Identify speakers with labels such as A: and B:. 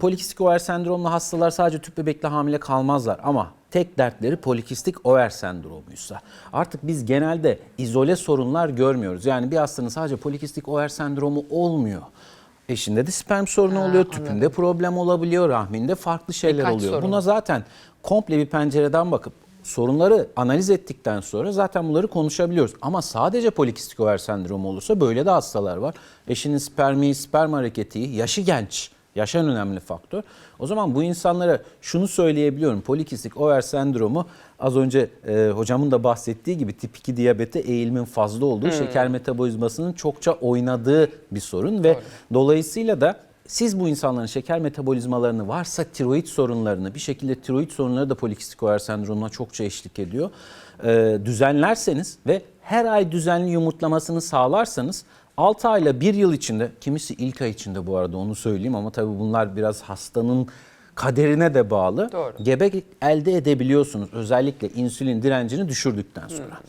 A: Polikistik over sendromlu hastalar sadece tüp bebekle hamile kalmazlar ama tek dertleri polikistik over sendromuysa artık biz genelde izole sorunlar görmüyoruz. Yani bir hastanın sadece polikistik over sendromu olmuyor. Eşinde de sperm sorunu oluyor, tüpünde problem olabiliyor, rahminde farklı şeyler
B: Birkaç
A: oluyor.
B: sorun.
A: Buna zaten komple bir pencereden bakıp sorunları analiz ettikten sonra zaten bunları konuşabiliyoruz. Ama sadece polikistik over sendromu olursa böyle de hastalar var. Eşinin spermi, sperm hareketi, yaşı genç. Yaş en önemli faktör. O zaman bu insanlara şunu söyleyebiliyorum. Polikistik over sendromu az önce e, hocamın da bahsettiği gibi tip 2 diyabete eğilimin fazla olduğu, şeker metabolizmasının çokça oynadığı bir sorun ve dolayısıyla da siz bu insanların şeker metabolizmalarını varsa tiroid sorunlarını bir şekilde tiroid sorunları da polikistik over sendromuna çokça eşlik ediyor. Ee, düzenlerseniz ve her ay düzenli yumurtlamasını sağlarsanız 6 ayla 1 yıl içinde kimisi ilk ay içinde bu arada onu söyleyeyim ama tabii bunlar biraz hastanın kaderine de bağlı.
B: Doğru.
A: Gebe elde edebiliyorsunuz özellikle insülin direncini düşürdükten sonra.